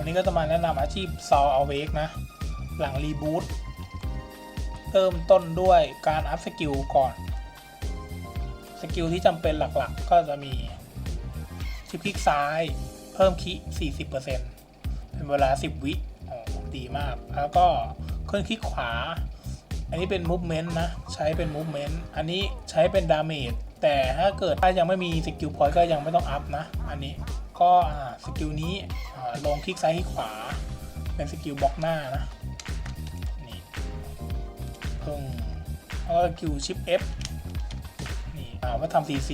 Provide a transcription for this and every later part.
วันนี้ก็จะมาแนะนำอาชีพซอเอาเวกนะ หลังรีบูตเริ่มต้นด้วยการอัพสกิลก่อน สกิลที่จำเป็นหลักๆ ก็จะมีชิปคลิกซ้าย เพิ่มคิ40%เป็นเวลา 10 วิดีมาก แล้วก็เคลื่อนคลิกขวา อันนี้เป็น movement นะ ใช้เป็น movement อันนี้ใช้เป็น damage แต่ถ้าเกิดถ้ายังไม่มีสกิลพอยต์ก็ยังไม่ต้องอัพนะ อันนี้ ก็สกิลนี้ลงคลิกซ้ายคลิกขวา เป็นสกิลบล็อกหน้านะนี่เพิ่งแล้วก็สกิลชิป F นี่เอาไว่าทำ CC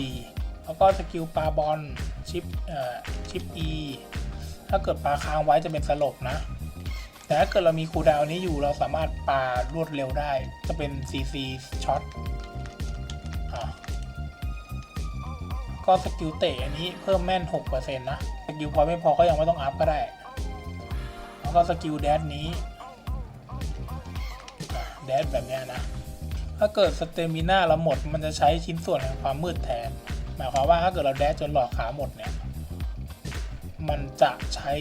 แล้วก็สกิลปลาบอลชิปเอชิป E ถ้าเกิดปลาค้างไว้จะเป็นสลบนะแต่ถ้าเกิดเรามีคูดาวน์นี้อยู่เราสามารถปารวดเร็วได้ จะเป็น CC ช็อต ก็สกิลเตะอันนี้เพิ่มแม่น 6%นะสกิลพอไม่พอก็ยังไม่ต้องอัพก็ได้ แล้วก็สกิลแดดนี้แดดแบบนี้นะ ถ้าเกิดสเตมิน่าเราหมดมันจะใช้ชิ้นส่วนแห่งความมืดแทน หมายความว่าถ้าเกิดเราแดดจนหลอดขาหมดเนี่ย มันจะใช้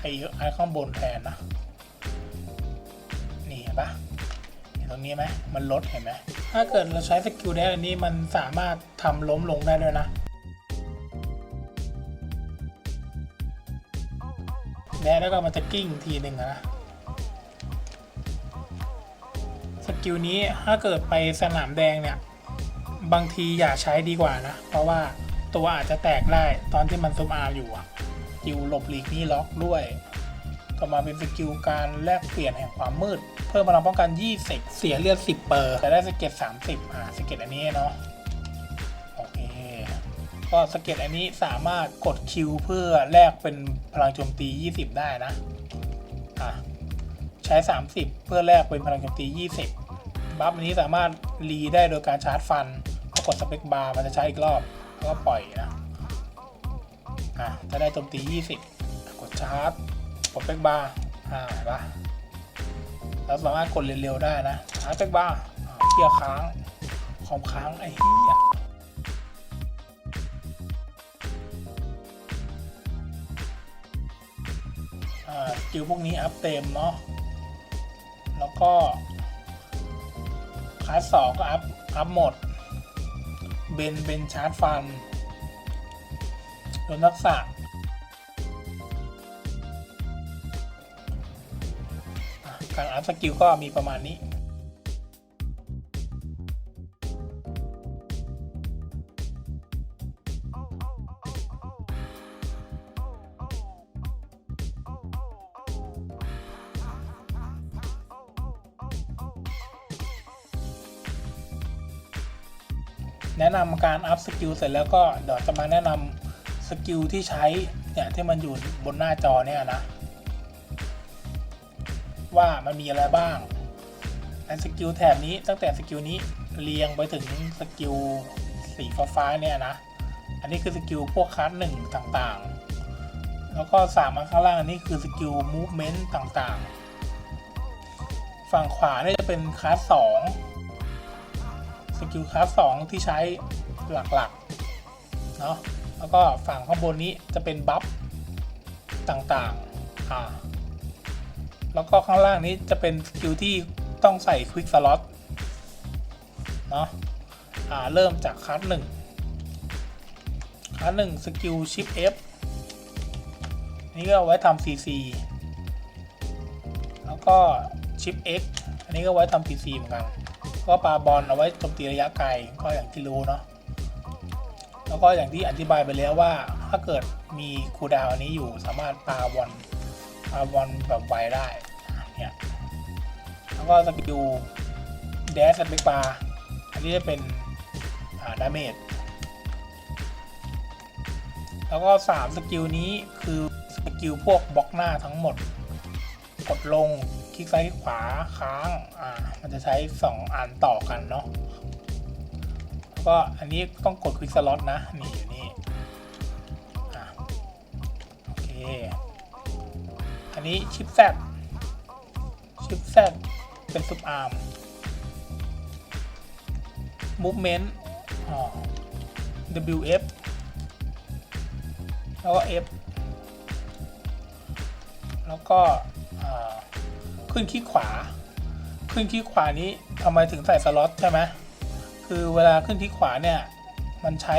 ไอ้ไอ้ข้างบนแทนนะ นี่เห็นปะ ตรงนี้ไหมมันลดเห็นไหมถ้าเกิดเราใช้สกิลแดดอันนี้มันสามารถทำล้มลงได้ด้วยนะแดดแล้วก็มันจะกิ้งทีหนึ่งนะสกิลนี้ถ้าเกิดไปสนามแดงเนี่ยบางทีอย่าใช้ดีกว่านะ เพราะว่าตัวอาจจะแตกได้ตอนที่มันซุมอาร์อยู่อะกิลหลบหลีกนี่ล็อกด้วยต่อมาเป็นสกิลการแลกเปลี่ยนแห่งความมืด พิ่มพลังป้องกัน 20 เสียเลือด 10 เปอร์จะได้สเก็ต30 อ่าสเก็ตอันนี้เนาะโอเคก็สเก็ตอันนี้สามารถกดคิวเพื่อแลกเป็นพลังโจมตี 20 ได้นะอะใช้ 30 เพื่อแลกเป็นพลังโจมตี 20 บัฟอันนี้สามารถรีได้โดยการชาร์จฟันก็กดสเปคบาร์มันจะใช้อีกรอบแล้วก็ปล่อยนะอะจะได้โจมตี 20 กดชาร์จกดสเปคบาร์อ่าเห็นปะ แล้วสามารถกดเร็วๆได้นะชาร์จสเปคบาร์อ่าเกียร์ค้างคอมค้างไอ้เหี้ยอ่าสกิลพวกนี้อัพเต็มเนาะ แล้วก็คลาสสองก็อัพอัพหมด เบน เบนชาร์จฟันโดนทักษะ การอัพสกิลก็มีประมาณนี้แนะนำการอัพสกิลเสร็จแล้วก็เดี๋ยวจะมาแนะนำสกิลที่ใช้เนี่ยที่มันอยู่บนหน้าจอเนี่ยนะ ว่ามันมีอะไรบ้างไอ้สกิลแถบนี้ตั้งแต่สกิลนี้เรียงไปถึงสกิลสีฟ้าเนี่ยนะ อันนี้คือสกิลพวกคัสหนึ่งต่างๆ แล้วก็สามข้างล่างอันนี้คือสกิลมูฟเมนต์ต่างๆ ฝั่งขวาเนี่ยจะเป็นคัสสองสกิลคลาสสองที่ใช้หลักๆ เนาะแล้วก็ฝั่งข้างบนนี้จะเป็นบัฟต่างๆ อ่า แล้วก็ข้างล่างนี้จะเป็นสกิลที่ต้องใส่ควิกสล็อตเนาะอ่าเริ่มจากคัสหนึ่งคัสหนึ่งสกิลชิป F นี่ก็เอาไว้ทำ CC แล้วก็ชิป X อันนี้ก็ไว้ทำ CC เหมือนกัน ก็ปาบอลเอาไว้โจมตีระยะไกลก็อย่างที่รู้เนาะแล้วก็อย่างที่อธิบายไปแล้วว่าถ้าเกิดมีคูดาวน์อันนี้อยู่สามารถปาบอลปาบอลแบบไวได้ แล้วก็สกิลแดสสเปกบาอันนี้จะเป็นอ่าดาเมจแล้วก็ 3 สกิลนี้คือสกิลพวกบล็อกหน้าทั้งหมด กดลงคลิกซ้ายคลิกขวาค้างอ่ามันจะใช้ 2 อันต่อกันเนาะแล้วก็อันนี้ต้องกดควิกสล็อตนะ นี่อยู่นี่อ่าโอเค อันนี้ชิปแซดชิปแซด เป็นซุปอาร์ม movement อ๋อ WF แล้วก็ F แล้วก็ขึ้นคลิกขวา ขึ้นคลิกขวานี้ทำไมถึงใส่สล็อตใช่ไหมคือเวลาขึ้นคลิกขวาเนี่ย มันใช้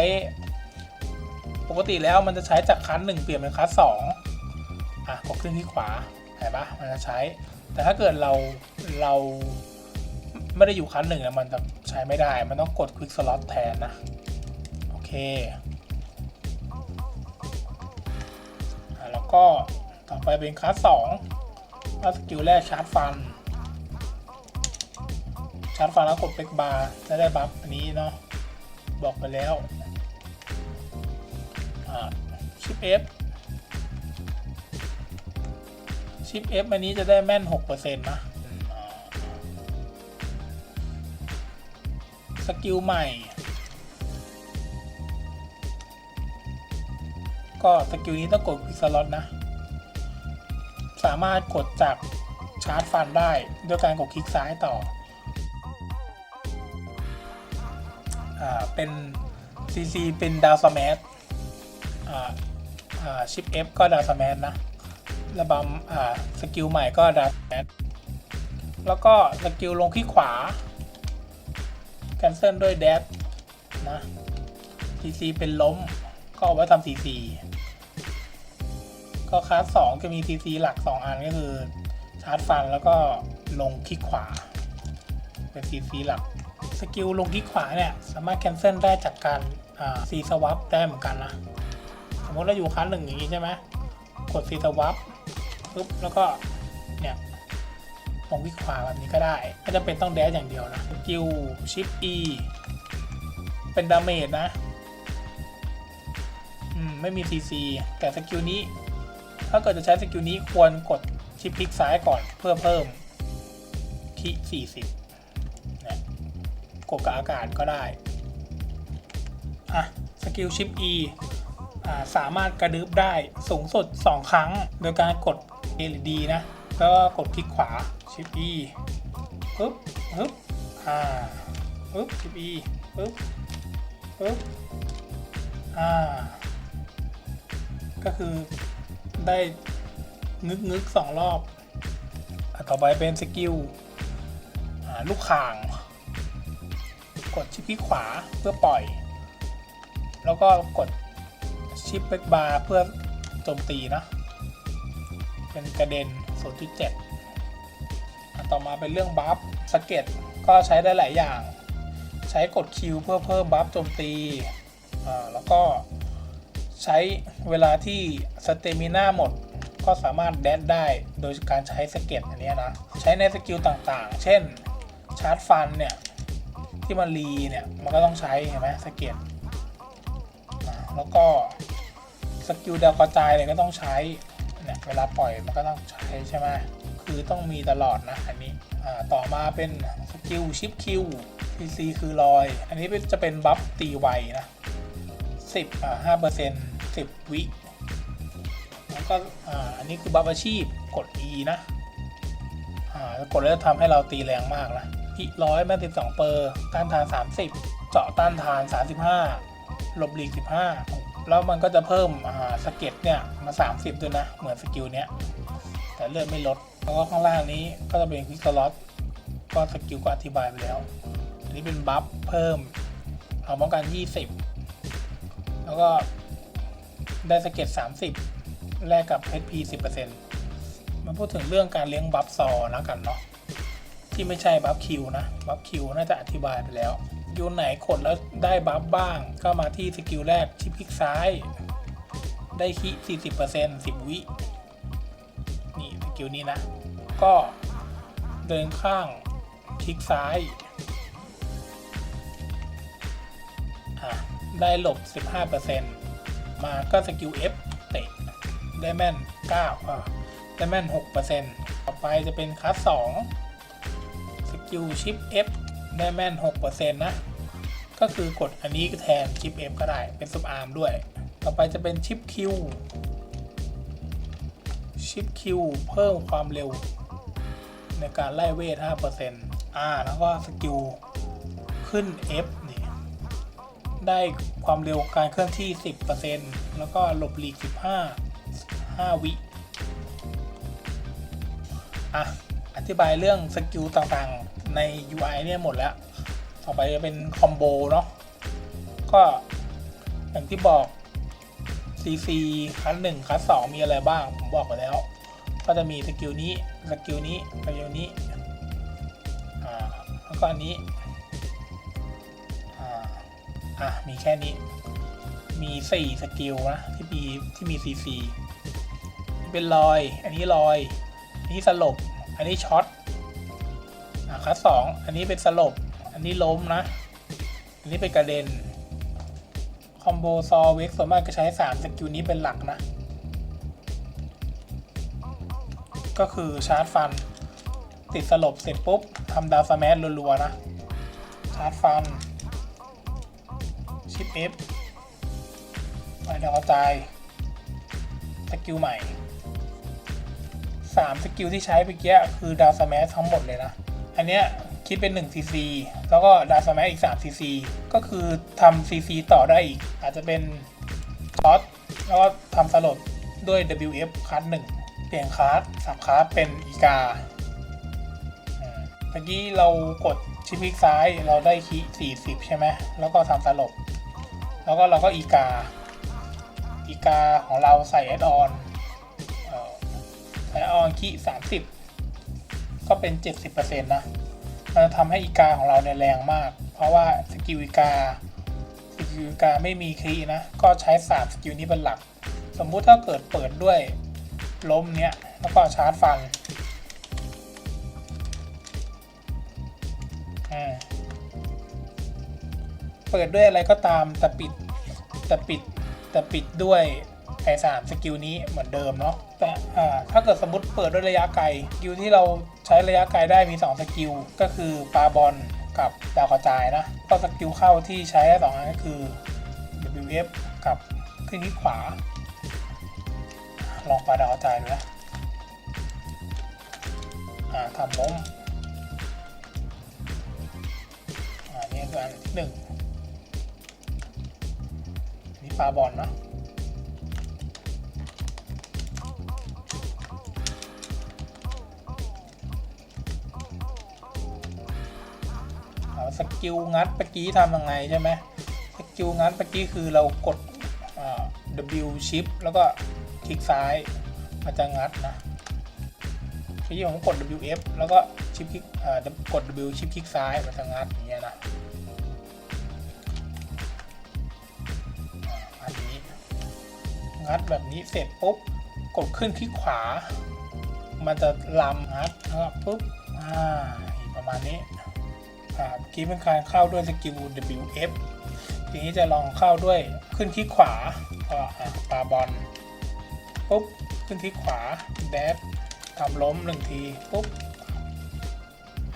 ปกติแล้วมันจะใช้จากคันหนึ่งเปลี่ยนเป็นคันสองอะกดขึ้นที่ขวาเห็นปะมันจะใช้ แต่ถ้าเกิดเราเราไม่ได้อยู่คันหนึ่งนะมันจะใช้ไม่ได้ มันต้องกดคลิกสล็อตแทนนะ โอเคอแล้วก็ต่อไปเป็นคัสสองก็สกิลแรกชาร์จฟัน ชาร์จฟันแล้วกดเบกบาร์จะได้บัฟอันนี้เนาะ บอกไปแล้วอ่าชิป F ชิป F อันนี้จะได้แม่น 6%นะสกิลใหม่ ก็สกิลนี้ต้องกดคิกสล็อตนะ สามารถกดจากชาร์จฟันได้ด้วยการกดคลิกซ้ายต่ออ่าเป็น CC เป็นดาวสแมทอ่าอ่าชิป F ก็ดาวสแมทนะ ระบำสกิลใหม่ก็ดาวสแมทแล้วก็สกิลลงที่ขวา แคนเซิลด้วยแดชนะ CC เป็นล้ม ก็เอาไว้ทำ CC ก็คลาสสองจะมี CC หลัก 2 อันก็คือ ชาร์จฟันแล้วก็ลงคลิกขวา เป็น CC หลัก สกิลลงคลิกขวาเนี่ย สามารถแคนเซิลได้จากการซีสวับได้เหมือนกันนะ สมมติเราอยู่คันหนึ่งอย่างนี้ใช่ไหมกดซีสวับ ปุ๊บแล้วก็เนี่ยลงคลิขวาแบบนี้ก็ได้ไม่จำเป็นต้องแดชอย่างเดียวนะสกิลชิป E เป็นดาเมจนะอืมไม่มี CC แต่สกิลนี้ ถ้าเกิดจะใช้สกิลนี้ควรกดชิปคลิกซ้ายก่อนเพื่อเพิ่มที่ 40เนี่ยกดกับอากาศก็ได้ อะ สกิลชิป E อ่าสามารถกระดึบได้สูงสุด 2 ครั้ง โดยการกด A หรือ D นะแล้วก็กดคลิกขวาชิป E ปึ๊บปึ๊บอ่าปึ๊บชิป E ปึ๊บปึ๊บอ่า ก็คือได้งึกงึกสองรอบอต่อไปเป็นสกิลลูกข่าง กดชิปคลิกขวาเพื่อปล่อย แล้วก็กดชิปเบกบาร์เพื่อโจมตีนะ เป็นกระเด็น 0.7อะต่อมาเป็นเรื่องบัฟสเก็ตก็ใช้ได้หลายอย่าง ใช้กดคิวเพื่อเพิ่มบัฟโจมตี แล้วก็ใช้เวลาที่สเตมิน่าหมด ก็สามารถแดดได้โดยการใช้สเก็ตอันนี้นะ ใช้ในสกิลต่างๆ เช่นชาร์จฟันเนี่ย ที่มันรีเนี่ย มันก็ต้องใช้เห็นไหมสเก็ตแล้วก็สกิลดาวกระจายเนี่ยก็ต้องใช้ เนี่ยเวลาปล่อยมันก็ต้องใช้ใช่ไหมคือต้องมีตลอดนะอันนี้ต่อมาเป็นสกิลชิปคิว PC คือลอย อันนี้จะเป็นบัฟตีไวนะสิบห้าเปอร์เซ็นต์สิบวิแล้วก็อันนี้คือบัฟอาชีพกด E นะกดแล้วทำให้เราตีแรงมากนะอีร้อยแม่สิบสองเปอร์ต้านทานสามสิบเจาะต้านทานสามสิบห้าลบหลีกสิบห้า แล้วมันก็จะเพิ่มสเก็ตเนี่ยมาสามสิบด้วยนะ เหมือนสกิลเนี้ย แต่เลือดไม่ลด แล้วก็ข้างล่างนี้ก็จะเป็นควิกสล็อตก็สกิลก็อธิบายไปแล้วอันนี้เป็นบัฟเพิ่มเอาป้องกันยี่สิบแล้วก็ได้สเก็ต 30 แลกกับ HP 10%มาพูดถึงเรื่องการเลี้ยงบัฟซอแล้วกันเนาะที่ไม่ใช่บัฟคิวนะ บัฟคิวน่าจะอธิบายไปแล้ว ยูไหนกดแล้วได้บัฟบ้าง ก็มาที่สกิลแรกที่คลิกซ้าย ได้คิ40% 10 วิ นี่สกิลนี้นะ ก็เดินข้างคลิกซ้าย ได้หลบ 15%มาก็สกิล F เตะ ได้แม่น 9อะได้แม่น 6%ต่อไปจะเป็นคัส2สกิลชิป F ได้แม่น 6%นะ ก็คือกดอันนี้แทนชิป F ก็ได้เป็นซุปอาร์มด้วย ต่อไปจะเป็นชิป Q ชิป Q เพิ่มความเร็ว ในการไล่เวท5%อ่าแล้วก็สกิลขึ้น F นี่ได้ความเร็วการเคลื่อนที่ 10%แล้วก็หลบหลีก 15 5 วิอะอธิบายเรื่องสกิลต่างๆ ใน UI เนี่ยหมดแล้ว ต่อไปจะเป็นคอมโบเนาะ ก็อย่างที่บอก CC คัสหนึ่งคัสสองมีอะไรบ้าง ผมบอกไปแล้ว ก็จะมีสกิลนี้ สกิลนี้ สกิลนี้ อ่า แล้วก็อันนี้ อ่า อะ มีแค่นี้ มีสี่สกิลนะที่มีที่มี CC เป็นรอย อันนี้รอย อันนี้สลบ อันนี้ช็อต คัสสองอันนี้เป็นสลบ อันนี้ล้มนะ อันนี้เป็นกระเด็น คอมโบซอเวกส่วนมากจะใช้3สกิลนี้เป็นหลักนะ ก็คือชาร์จฟัน ติดสลบเสร็จปุ๊บทำดาวสแมชรัวๆนะ ชาร์จฟัน ชิปเอฟไปดาวกระจาย สกิลใหม่3สกิลที่ใช้เมื่อกี้คือดาวสแมชทั้งหมดเลยนะ อันเนี้ยคิดเป็น1 cc แล้วก็ดาสแมชอีก3 cc ก็คือทำ cc ต่อได้อีก อาจจะเป็นช็อตแล้วก็ทำสลบด้วย WF คัสหนึ่งเปลี่ยนคลาสสับคลาสเป็นอีกาเมื่อกี้เรากดชิปคลิกซ้ายเราได้คี40 ใช่ไหมแล้วก็ทำสลบ แล้วก็เราก็อีกา อีกาของเราใส่แอดออนใส่แอดออนคี30 ก็เป็น 70%นะมันจะทำให้อีกาของเราเนี่ยแรงมาก เพราะว่าสกิลอีกาสกิลอีกาไม่มีครีนะ ก็ใช้3สกิลนี้เป็นหลัก สมมุติถ้าเกิดเปิดด้วยล้มเนี้ยแล้วก็ชาร์จฟันเปิดด้วยอะไรก็ตามแต่ปิดแต่ปิดแต่ปิดด้วย ไอ้สามสกิลนี้เหมือนเดิมเนาะแต่ถ้าเกิดสมมติเปิดด้วยระยะไกลสกิลที่เราใช้ระยะไกลได้มี 2 สกิล ก็คือปาบอลกับดาวกระจายนะก็สกิลเข้าที่ใช้ได้สองอันก็คือ WF กับขึ้นที่ขวา ลองปาดาวกระจายดูนะทำล้มอ่านี่คืออันที่หนึ่งนี่ปาบอลเนาะ สกิลงัดเมื่อกี้ทำยังไงใช่ไหมสกิลงัดเมื่อกี้คือเรากด W shift แล้วก็คลิกซ้ายมันจะงัดนะเมื่อกี้ผมกด WF แล้วก็ชิปคลิกกด W ชิปคลิกซ้ายมันจะงัดอย่างเงี้ยนะอันนี้งัดแบบนี้เสร็จปุ๊บกดขึ้นคลิกขวา มันจะลำงัดแล้วปุ๊บอ่าประมาณนี้ อ่าเมื่อกี้เป็นการเข้าด้วยสกิล WF ทีนี้จะลองเข้าด้วยขึ้นคลิกขวาก็อะปาบอลปุ๊บขึ้นคลิกขวาแดดทำล้มหนึ่งทีปุ๊บ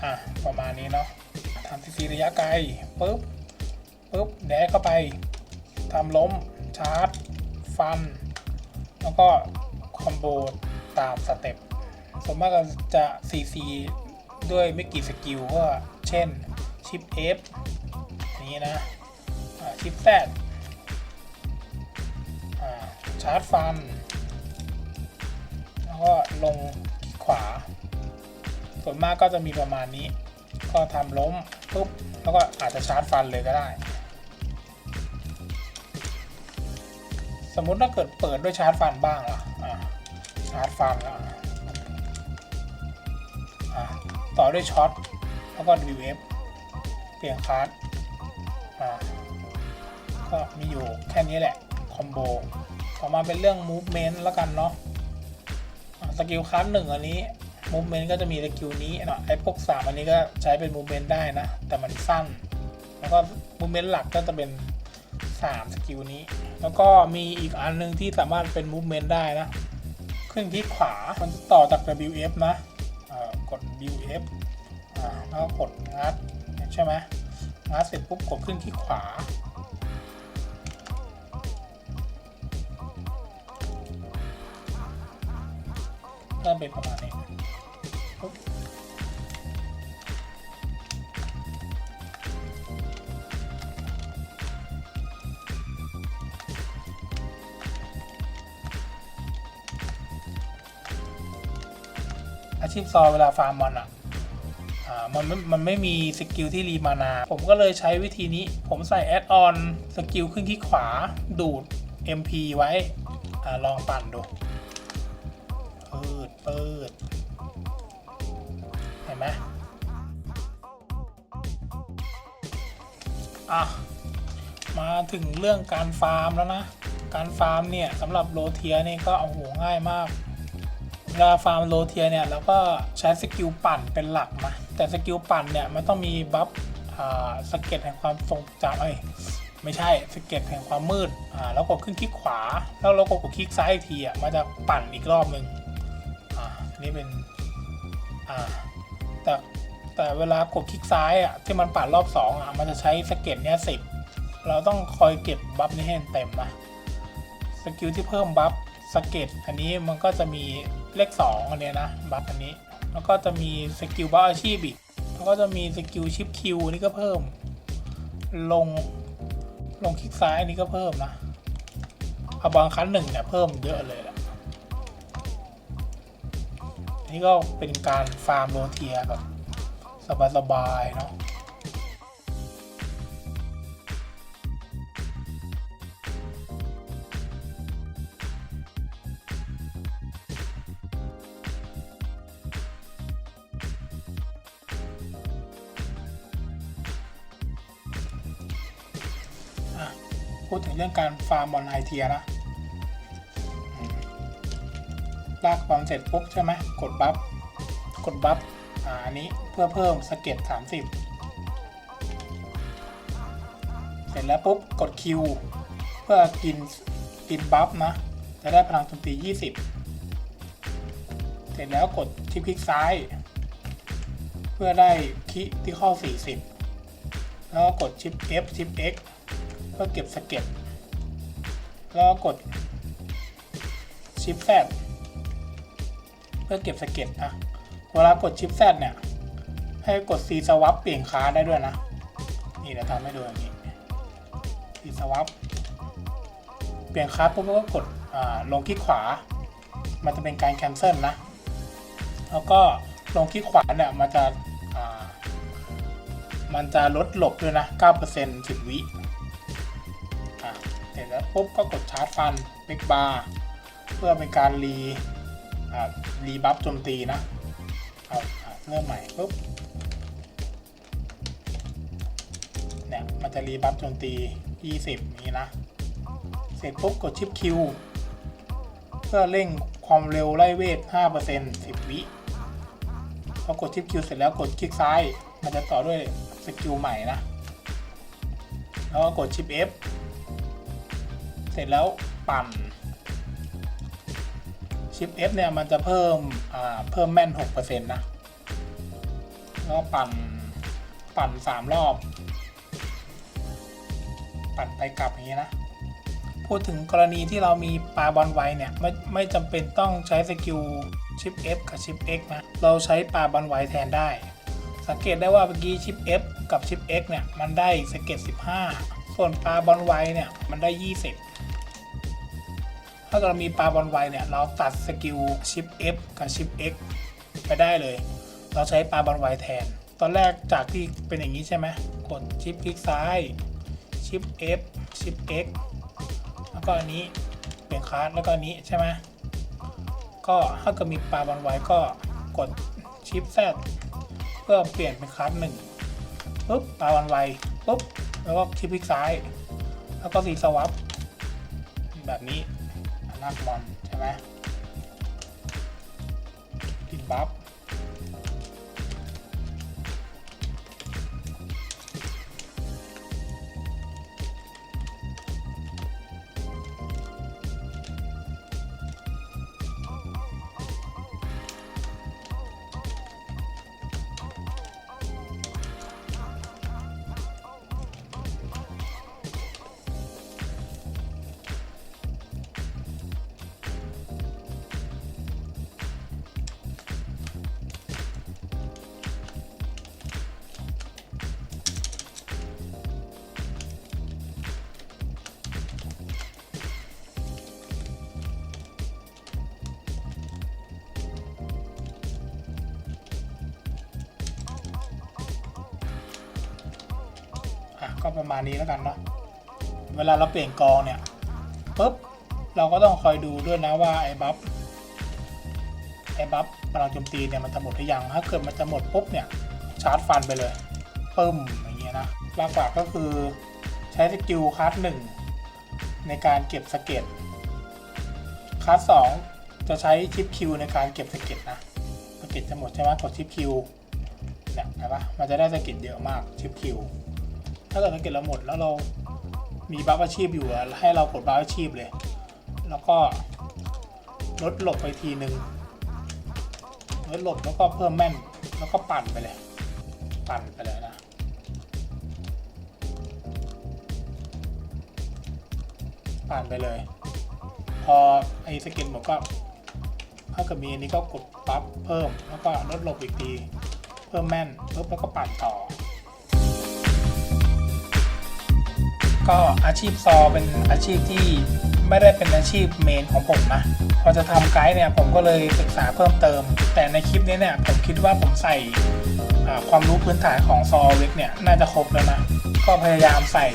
อะประมาณนี้เนาะทำทีซีระยะไกลปุ๊บปุ๊บแดดเข้าไปทำล้มชาร์จ ฟัน แล้วก็คอมโบตามสเต็ปส่วนมากก็จะ CC ด้วยไม่กี่สกิลก็เช่น ชิป F นี้นะชิป Z อ่าชาร์จฟัน แล้วก็ลงขวา ส่วนมากก็จะมีประมาณนี้ ก็ทำล้มปุ๊บ แล้วก็อาจจะชาร์จฟันเลยก็ได้ สมมุติถ้าเกิดเปิดด้วยชาร์จฟันบ้างล่ะชาร์จฟันอะต่อด้วยช็อต แล้วก็ WF เวฟ เปลี่ยนคลาสอ่าก็มีอยู่แค่นี้แหละ คอมโบต่อมาเป็นเรื่อง movement แล้วกันเนาะสกิลคลาสหนึ่งอันนี้ movement ก็จะมีสกิลนี้เนาะไอ้พวกสามอันนี้ก็ใช้เป็น movement ได้นะ แต่มันสั้น แล้วก็ movement หลักก็จะเป็น3สกิลนี้ แล้วก็มีอีกอันหนึงที่สามารถเป็น movement ได้นะ ขึ้นที่ขวา มันต่อจาก WF นะอ่ากด WF อ่าแล้วกดงัด ช่ไหมงัดเสร็จปุ๊บกดขึ้นที่ขวา เริ่มเป็นประมาณนี้อาชีพซอเวลาฟาร์มมอนอะอ่า มันไม่มันไม่มีสกิลที่รีมานา ผมก็เลยใช้วิธีนี้ ผมใส่แอดออนสกิลขึ้นที่ขวาดูด MP ไว้อลองปั่นดูเปิดเปิดเห็นไหมอะ มาถึงเรื่องการฟาร์มแล้วนะ การฟาร์มเนี่ยสำหรับโรเทียนี่ก็เอาโหง่ายมากเวลาฟาร์มโรเทียเนี่ยเราก็ใช้สกิลปั่นเป็นหลักนะ แต่สกิลปั่นเนี่ยมันต้องมีบัฟสเก็ตแห่งความทรงจำเอ้ยไม่ใช่สเก็ตแห่งความมืดอ่าแล้วกดขึ้นคลิกขวา แล้วเราก็กดคลิกซ้ายอีกทีอะมันจะปั่นอีกรอบหนึ่งอ่านี่เป็นอ่าแต่แต่เวลากดคลิกซ้ายอะที่มันปั่นรอบสองอะมันจะใช้สเก็ตเนี่ยสิบเราต้องคอยเก็บบัฟนี้ให้เต็มนะสกิลที่เพิ่มบัฟสเก็ตอันนี้มันก็จะมีเลข2อันเนี้ยนะบัฟอันนี้ แล้วก็จะมีสกิลบัฟอาชีพอีก แล้วก็จะมีสกิลชิปคิวนี่ก็เพิ่ม ลง ลงคลิกซ้ายอันนี้ก็เพิ่มนะเอาบางครั้งหนึ่งเนี่ยเพิ่มเยอะเลยแหละนี่ก็เป็นการฟาร์มโรเทียแบบสบายๆเนาะ รื่องการฟาร์มบอลไฮเทียนะลากบอลเสร็จปุ๊บใช่ไหมกดบัฟกดบัฟอ่าอันนี้เพื่อเพิ่มสเก็ต30 เสร็จแล้วปุ๊บกดคิวเพื่อกินกินบัฟนะจะได้พลังโจมตี 20 เสร็จแล้วกดชิปคลิกซ้าย เพื่อได้คิที่ข้อ 40 แล้วก็กดชิป F ชิป X เพื่อเก็บสเก็ต ก็กดชิป Z เพื่อเก็บสเก็ตนะเวลากดชิป Z เนี่ย ให้กด C swap เปลี่ยนค้าได้ด้วยนะ นี่เดี๋ยวทำให้ดูอย่างนี้ C swap เปลี่ยนค้าปุ๊บก็กดลงคลิกขวา มันจะเป็นการ cancel นะ แล้วก็ลงคลิกขวาเนี่ยมันจะมันจะลดหลบด้วยนะ 9% 10 วิ ร็จแล้วปุ๊บก็กดชาร์จฟันเบกบาร์เพื่อเป็นการรีรีบัฟโจมตีนะเอาเริ่มใหม่ปุ๊บเนี่ยมันจะรีบัฟโจมตี 20 นี้นะ เสร็จปุ๊บกดชิปคิวเพื่อเร่งความเร็วไล่เวท 5% 10 วิพอกดชิปคิวเสร็จแล้วกดคลิกซ้าย มันจะต่อด้วยสกิลใหม่นะ แล้วก็กดชิป F เสร็จแล้วปั่นชิป F เนี่ยมันจะเพิ่มเพิ่มแม่น 6%นะแล้วก็ปั่นปั่น 3 รอบ ปั่นไปกลับอย่างนี้นะ พูดถึงกรณีที่เรามีปลาบอลไวเนี่ย ไม่ไม่จำเป็นต้องใช้สกิลชิป F กับชิป X นะ เราใช้ปลาบอลไวแทนได้ สังเกตได้ว่าเมื่อกี้ชิป F กับชิป X เนี่ย มันได้สเก็ต15 ส่วนปลาบอลไวเนี่ย มันได้ 20 ถ้าเรามีปลาบอลไวเนี่ยเราตัดสกิลชิป F กับชิป X ไปได้เลย เราใช้ปลาบอลไวแทน ตอนแรกจากที่เป็นอย่างนี้ใช่ไหมกดชิปคลิกซ้ายชิป F ชิป X แล้วก็อันนี้เปลี่ยนคลาสแล้วก็อันนี้ใช่ไหมก็ถ้าเกิดมีปลาบอลไวก็กดชิป Z เพื่อเปลี่ยนเป็นคลาสหนึ่งปุ๊บปลาบอลไวปุ๊บแล้วก็ชิปคลิกซ้าย แล้วก็สีสวับแบบนี้ ลากบอลใช่ไหมติดบัฟ ก็ประมาณนี้แล้วกันเนาะเวลาเราเปลี่ยนกองเนี่ยปุ๊บเราก็ต้องคอยดูด้วยนะว่าไอ้บัฟไอ้บัฟพลังโจมตีเนี่ยมันจะหมดหรือยังถ้าเกิดมันจะหมดปุ๊บเนี่ยชาร์จฟันไปเลยปึ้มอย่างเงี้ยนะหลักๆก็คือใช้สกิลคัสหนึ่งในการเก็บสเก็ตคัสสองจะใช้ชิปคิวในการเก็บสเก็ตนะสเก็ตจะหมดใช่ไหมกดชิปคิวเนี่ยเห็นปะมันจะได้สเกิลเยอะมากชิปคิว ถ้าเกิดสกิลเราหมดแล้วเรามีบัฟอาชีพอยู่ให้เรากดบัฟอาชีพเลย แล้วก็ลดหลบไปทีหนึ่งลดหลบแล้วก็เพิ่มแม่นแล้วก็ปั่นไปเลย ปั่นไปเลยนะปั่นไปเลย พอไอ้สกิลหมดก็ถ้าเกิดมีอันนี้ก็กดปั๊บเพิ่มแล้วก็ลดหลบอีกทีเพิ่มแม่นปุ๊บแล้วก็ปั่นต่อ ก็อาชีพซอเป็นอาชีพที่ไม่ได้เป็นอาชีพเมนของผมนะพอจะทำไกด์เนี่ยผมก็เลยศึกษาเพิ่มเติม แต่ในคลิปนี้เนี่ยผมคิดว่าผมใส่ความรู้พื้นฐานของซอเวกเนี่ยน่าจะครบแล้วนะ ก็พยายามใส่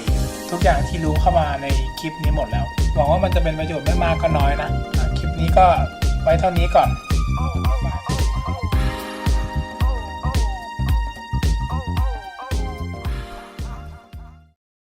ทุกอย่างที่รู้เข้ามาในคลิปนี้หมดแล้วหวังว่ามันจะเป็นประโยชน์ไม่มากก็น้อยนะ คลิปนี้ก็ไว้เท่านี้ก่อน